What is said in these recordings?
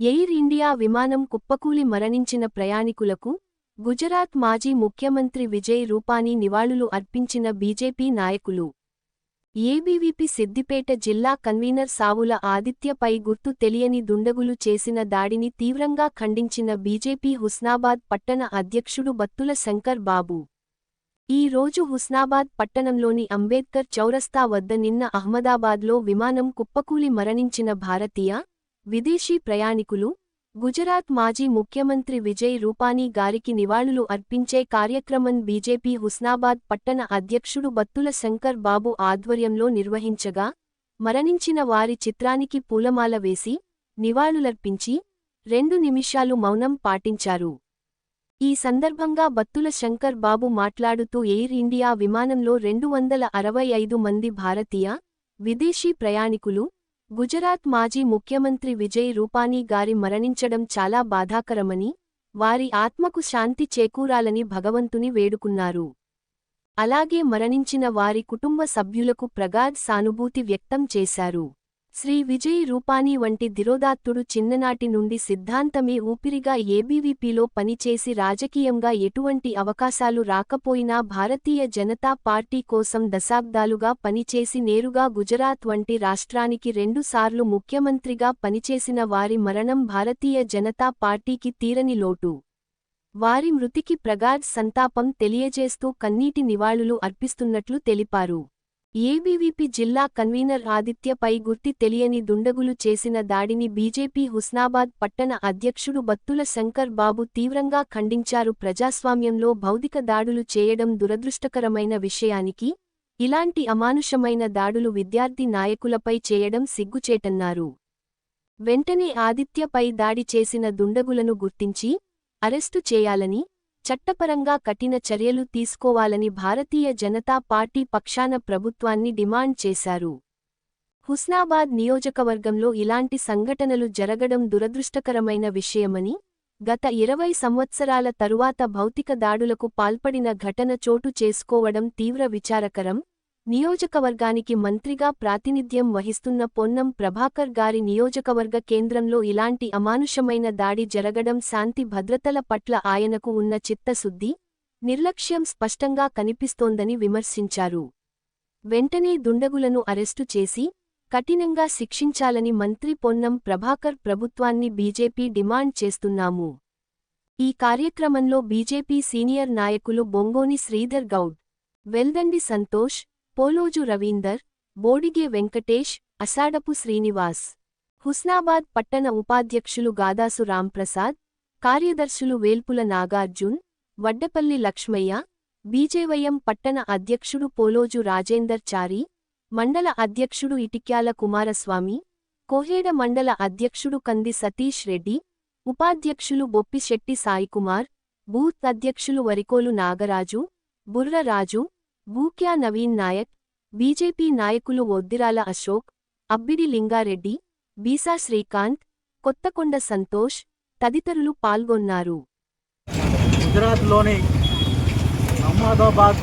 Air India విమానం కుప్పకూలి మరణించిన ప్రయాణికులకు గుజరాత్ మాజీ ముఖ్యమంత్రి విజయ్ రూపానీ నివాళులు అర్పించిన బీజేపీ నాయకులు. ఏబీవీపీ సిద్దిపేట జిల్లా కన్వీనర్ సావుల ఆదిత్యపై గుర్తు తెలియని దుండగులు చేసిన దాడిని తీవ్రంగా ఖండించిన బీజేపీ హుస్నాబాద్ పట్టణ అధ్యక్షుడు బత్తుల శంకర్ బాబు. ఈ రోజు హుస్నాబాద్ పట్టణంలోని అంబేద్కర్ చౌరస్తా వద్ద నిన్న అహ్మదాబాద్లో విమానం కుప్పకూలి మరణించిన భారతీయ విదేశీ ప్రయాణికులు గుజరాత్ మాజీ ముఖ్యమంత్రి విజయ్ రూపానీ గారికి నివాళులు అర్పించే కార్యక్రమం బీజేపీ హుస్నాబాద్ పట్టణ అధ్యక్షుడు బత్తుల శంకర్ బాబు ఆధ్వర్యంలో నిర్వహించగా మరణించిన వారి చిత్రానికి పూలమాల వేసి నివాళులర్పించి రెండు నిమిషాలు మౌనం పాటించారు. ఈ సందర్భంగా బత్తుల శంకర్ బాబు మాట్లాడుతూ ఎయిర్ ఇండియా విమానంలో రెండు వందల అరవై ఐదు మంది భారతీయ విదేశీ ప్రయాణికులు గుజరాత్ మాజీ ముఖ్యమంత్రి విజయ్ రూపానీ గారి మరణించడం చాలా బాధాకరమని వారి ఆత్మకు శాంతి చేకూరాలని భగవంతుని వేడుకున్నారు. అలాగే మరణించిన వారి కుటుంబ సభ్యులకు ప్రగాఢ్ సానుభూతి వ్యక్తం చేశారు. శ్రీ విజయ్ రూపానీ వంటి ధిరోదాత్తుడు చిన్ననాటి నుండి సిద్ధాంతమే ఊపిరిగా ఏబీవీపీలో పనిచేసి రాజకీయంగా ఎటువంటి అవకాశాలు రాకపోయినా భారతీయ జనతా పార్టీ కోసం దశాబ్దాలుగా పనిచేసి నేరుగా గుజరాత్ వంటి రాష్ట్రానికి రెండుసార్లు ముఖ్యమంత్రిగా పనిచేసిన వారి మరణం భారతీయ జనతా పార్టీకి తీరని లోటు. వారి మృతికి ప్రగాఢ్ సంతాపం తెలియజేస్తూ కన్నీటి నివాళులు అర్పిస్తున్నట్లు తెలిపారు. ఏబీవీపీ జిల్లా కన్వీనర్ ఆదిత్యపై గుర్తి తెలియని దుండగులు చేసిన దాడిని బీజేపీ హుస్నాబాద్ పట్టణ అధ్యక్షుడు బత్తుల శంకర్ బాబు తీవ్రంగా ఖండించారు. ప్రజాస్వామ్యంలో భౌతిక దాడులు చేయడం దురదృష్టకరమైన విషయానికి ఇలాంటి అమానుషమైన దాడులు విద్యార్థి నాయకులపై చేయడం సిగ్గుచేటన్నారు. వెంటనే ఆదిత్యపై దాడి చేసిన దుండగులను గుర్తించి అరెస్టు చేయాలని చట్టపరంగా కఠిన చర్యలు తీసుకోవాలని భారతీయ జనతా పార్టీ పక్షాన ప్రభుత్వాన్ని డిమాండ్ చేశారు. హుస్నాబాద్ నియోజకవర్గంలో ఇలాంటి సంఘటనలు జరగడం దురదృష్టకరమైన విషయమని గత ఇరవై సంవత్సరాల తరువాత భౌతిక దాడులకు పాల్పడిన ఘటన చోటు చేసుకోవడం తీవ్ర విచారకరం నియోజకవర్గానికి మంత్రిగా ప్రాతినిధ్యం వహిస్తున్న పొన్నం ప్రభాకర్ గారి నియోజకవర్గ కేంద్రంలో ఇలాంటి అమానుషమైన దాడి జరగడం శాంతి భద్రతల పట్ల ఆయనకు ఉన్న చిత్తశుద్ధి నిర్లక్ష్యం స్పష్టంగా కనిపిస్తోందని విమర్శించారు. వెంటనే దుండగులను అరెస్టు చేసి కఠినంగా శిక్షించాలని మంత్రి పొన్నం ప్రభాకర్ ప్రభుత్వాన్ని బీజేపీ డిమాండ్ చేస్తున్నాము. ఈ కార్యక్రమంలో బీజేపీ సీనియర్ నాయకులు బొంగోని శ్రీధర్ గౌడ్ వెల్దండి సంతోష్ పోలోజు రవీందర్ బోడిగే వెంకటేష్ అసాడపు శ్రీనివాస్ హుస్నాబాద్ పట్టణ ఉపాధ్యక్షులు గాదాసు రాంప్రసాద్ కార్యదర్శులు వేల్పుల నాగార్జున్ వడ్డపల్లి లక్ష్మయ్య బీజేవయం పట్టణ అధ్యక్షుడు పోలోజు రాజేందర్ చారి మండల అధ్యక్షుడు ఇటిక్యాల కుమారస్వామి కోహేడ మండల అధ్యక్షుడు కంది సతీష్ రెడ్డి ఉపాధ్యక్షులు బొప్పిశెట్టి సాయికుమార్ బూత్ అధ్యక్షులు వరికోలు నాగరాజు బుర్రరాజు బూక్యా నవీన్ నాయక్ బీజేపీ నాయకులు ఒద్దిరాల అశోక్ అబ్బిడి లింగారెడ్డి బీసా శ్రీకాంత్ కొత్తకొండ సంతోష్ తదితరులు పాల్గొన్నారు. గుజరాత్లోని అహ్మదాబాద్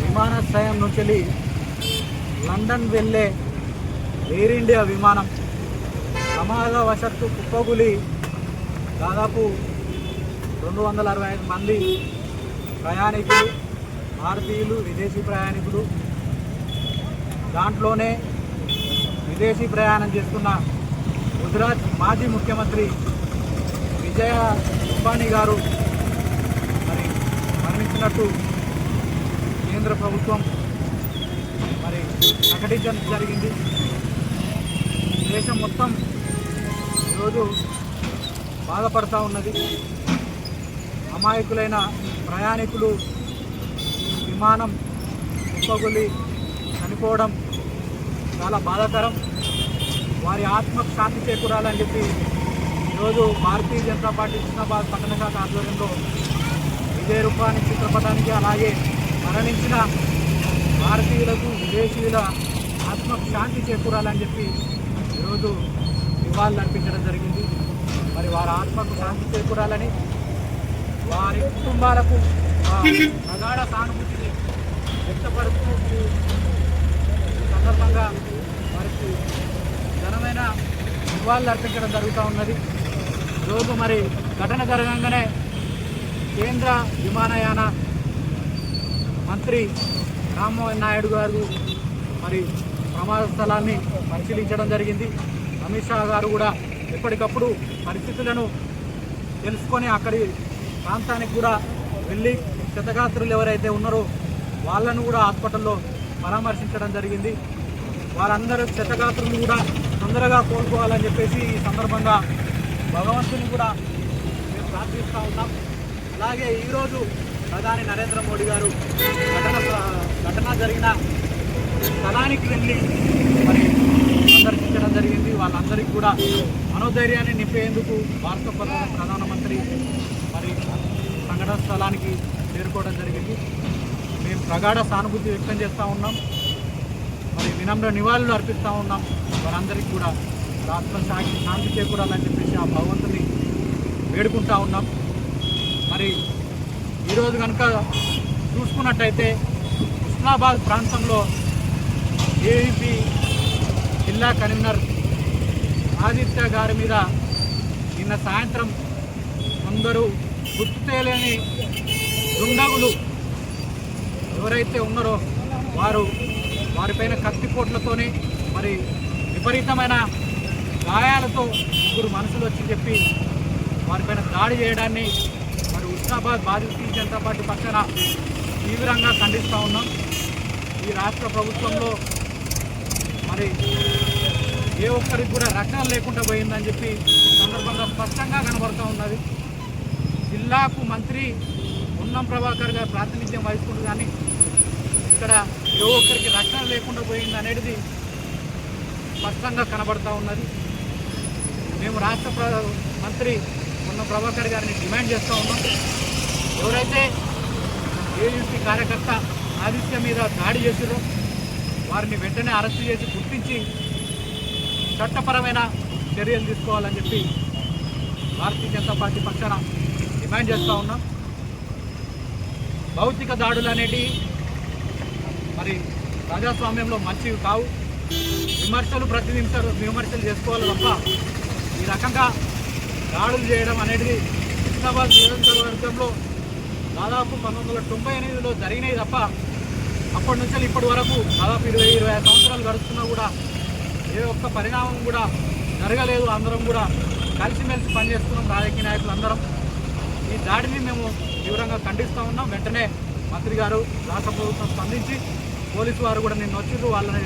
విమానాశ్రయం నుంచి లండన్ వెళ్ళే ఎయిర్ ఇండియా విమానం ప్రమాదవశత్తు కుప్పగులి దాదాపు రెండు వందల అరవై ఐదు మంది ప్రయాణికులు భారతీయులు విదేశీ ప్రయాణికులు దాంట్లోనే విదేశీ ప్రయాణం చేస్తున్న గుజరాత్ మాజీ ముఖ్యమంత్రి విజయ రూపాణి గారు మరి మరణించినట్టు కేంద్ర ప్రభుత్వం మరి ప్రకటించడం జరిగింది. దేశం మొత్తం ఈరోజు బాధపడతా ఉన్నది. అమాయకులైన ప్రయాణికులు విమానం కుప్పగులి చనిపోవడం చాలా బాధాకరం. వారి ఆత్మకు శాంతి చేకూరాలని చెప్పి ఈరోజు భారతీయ జనతా పార్టీ హుస్నాబాద్ పట్టణ శాఖ ఆధ్వర్యంలో విజయ రూపాన్ని చిత్రపటానికి అలాగే మరణించిన భారతీయులకు విదేశీయుల ఆత్మకు శాంతి చేకూరాలని చెప్పి ఈరోజు నివాళులు అర్పించడం జరిగింది. మరి వారి ఆత్మకు శాంతి చేకూరాలని వారి కుటుంబాలకు ప్రగాఢ సానుభూతి వ్యక్తపరుస్తూ ఈ సందర్భంగా వారికి ఘనమైన నివాళులు అర్పించడం జరుగుతూ ఉన్నది. రోజు మరి ఘటన జరగంగానే కేంద్ర విమానయాన మంత్రి రామ్మోహన్ నాయుడు గారు మరి ప్రమాద స్థలాన్ని పరిశీలించడం జరిగింది. అమిత్ షా గారు కూడా ఎప్పటికప్పుడు పరిస్థితులను తెలుసుకొని అక్కడి ప్రాంతానికి కూడా వెళ్ళి క్షతగాత్రులు ఎవరైతే ఉన్నారో వాళ్ళను కూడా హాస్పిటల్లో పరామర్శించడం జరిగింది. వారందరూ క్షతగాత్రులు కూడా తొందరగా కోలుకోవాలని చెప్పేసి ఈ సందర్భంగా భగవంతుని కూడా మేము ప్రార్థిస్తూ ఉన్నాం. అలాగే ఈరోజు ప్రధాని నరేంద్ర మోడీ గారు ఘటన ఘటన జరిగిన స్థలానికి వెళ్ళి మరి సందర్శించడం జరిగింది. వాళ్ళందరికీ కూడా మనోధైర్యాన్ని నింపేందుకు భారత ప్రధాన ప్రధానమంత్రి మరి సంఘటన స్థలానికి చేరుకోవడం జరిగింది. మేము ప్రగాఢ సానుభూతి వ్యక్తం చేస్తూ ఉన్నాం. వినమ్ర నివాళులు అర్పిస్తూ ఉన్నాం. వారందరికీ కూడా రాష్ట్రం శాంతి శాంతి చేకూడాలని చెప్పేసి ఆ భగవంతుని వేడుకుంటా ఉన్నాం. మరి ఈరోజు కనుక చూసుకున్నట్టయితే హుస్నాబాద్ ప్రాంతంలో ఏఈపీ జిల్లా కన్వీనర్ ఆదిత్య గారి మీద నిన్న సాయంత్రం కొందరు గుర్తు తేలేని దుండగులు ఎవరైతే ఉన్నారో వారు వారిపైన కత్తిపోట్లతోని మరి విపరీతమైన గాయాలతో ముగ్గురు మనుషులు వచ్చి చెప్పి వారిపైన దాడి చేయడాన్ని మరి ఉస్నాబాద్ భారతీయ జనతా పార్టీ పక్షాన తీవ్రంగా ఖండిస్తూ ఉన్నాం. ఈ రాష్ట్ర ప్రభుత్వంలో మరి ఏ ఒక్కరికి కూడా రక్షణ లేకుండా పోయిందని చెప్పి సందర్భంగా స్పష్టంగా కనబడుతూ ఉన్నది. జిల్లాకు మంత్రి ఉన్నం ప్రభాకర్ గారు ప్రాతినిధ్యం వహిస్తుంది కానీ ఇక్కడ ఏ ఒక్కరికి రక్షణ లేకుండా పోయింది అనేది స్పష్టంగా కనబడతా ఉన్నది. మేము రాష్ట్ర ప్ర- మంత్రి ఉన్న ప్రభాకర్ గారిని డిమాండ్ చేస్తూ ఉన్నాం. ఎవరైతే ఏయూసీ కార్యకర్త ఆదిత్య మీద దాడి చేసిరో వారిని వెంటనే అరెస్ట్ చేసి గుర్తించి చట్టపరమైన చర్యలు తీసుకోవాలని చెప్పి భారతీయ జనతా పార్టీ పక్షాన డిమాండ్ చేస్తూ ఉన్నాం. భౌతిక దాడులు అనేటివి మరి ప్రజాస్వామ్యంలో మంచివి కావు. విమర్శలు ప్రతినిధించారు విమర్శలు చేసుకోవాలి తప్ప ఈ రకంగా దాడులు చేయడం అనేది హైదరాబాద్ నియోజకవర్గంలో దాదాపు పంతొమ్మిది వందల తొంభై ఎనిమిదిలో జరిగినాయి తప్ప అప్పటి నుంచి ఇప్పటి వరకు దాదాపు ఇరవై ఇరవై ఐదు సంవత్సరాలు గడుస్తున్నా కూడా ఏ ఒక్క పరిణామం కూడా జరగలేదు. అందరం కూడా కలిసిమెలిసి పనిచేస్తున్నాం రాజకీయ నాయకులు అందరం. ఈ దాడిని మేము తీవ్రంగా ఖండిస్తూ ఉన్నాం. వెంటనే మంత్రి గారు రాష్ట్ర ప్రభుత్వం స్పందించి పోలీసు వారు కూడా నిన్న వచ్చిర్రు వాళ్ళని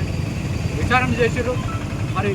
విచారణ చేసిర్రు. మరి